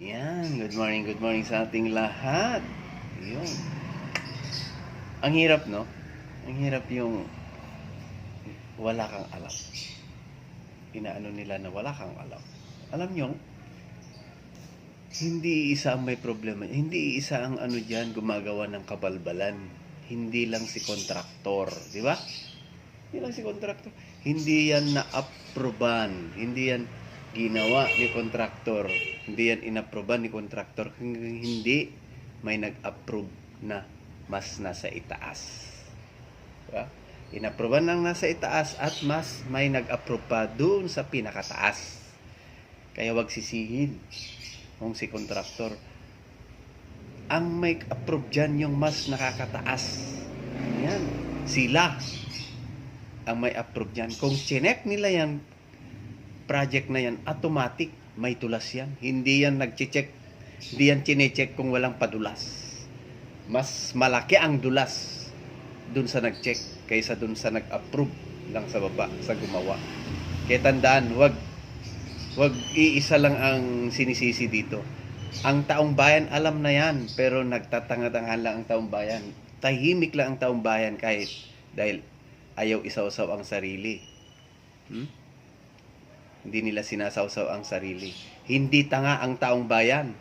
Yan, good morning, good morning sa ating lahat. Yun. Ang hirap, no? Ang hirap yung wala kang alam. Inaano nila na wala kang alam. Alam nyo, hindi isa ang may problema. Hindi isa ang ano dyan gumagawa ng kabalbalan. Hindi lang si kontraktor. Di ba? Hindi lang si kontraktor. Hindi yan na-approban. Hindi yan ginawa ni kontraktor. Hindi yan inaproban ni kontraktor. Hindi may nag-approve na mas nasa itaas. Diba? Inaproban ng nasa itaas at mas may nag-approve pa doon sa pinakataas. Kaya wag sisihin kung si kontraktor. Ang may approve dyan yung mas nakakataas. Yan. Sila ang may approve dyan. Kung chinek nila yan, project na yan, automatic may tulas yan. Hindi yan nag-check, hindi yan chinecheck kung walang padulas. Mas malaki ang dulas dun sa nag-check kaysa dun sa nag-approve lang sa baba, sa gumawa. Kaya tandaan, wag wag iisa lang ang sinisisi dito. Ang taong bayan alam na yan, pero nagtatanga-tanga lang ang taong bayan. Tahimik lang ang taong bayan kahit dahil ayaw isaw-saw ang sarili. Hmm? Hindi nila sinasawsaw ang sarili. Hindi tanga ang taong bayan.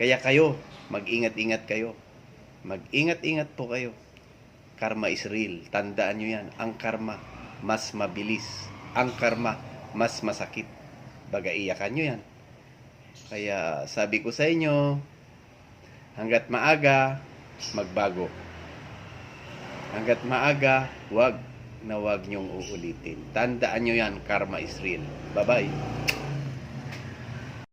Kaya kayo, mag-ingat-ingat kayo. Mag-ingat-ingat po kayo. Karma is real. Tandaan nyo yan. Ang karma, mas mabilis. Ang karma, mas masakit. Baga iyakan nyo yan. Kaya sabi ko sa inyo, hanggat maaga, magbago. Hanggat maaga, wag na wag nyong uulitin. Tandaan nyo yan, karma is real. Bye-bye.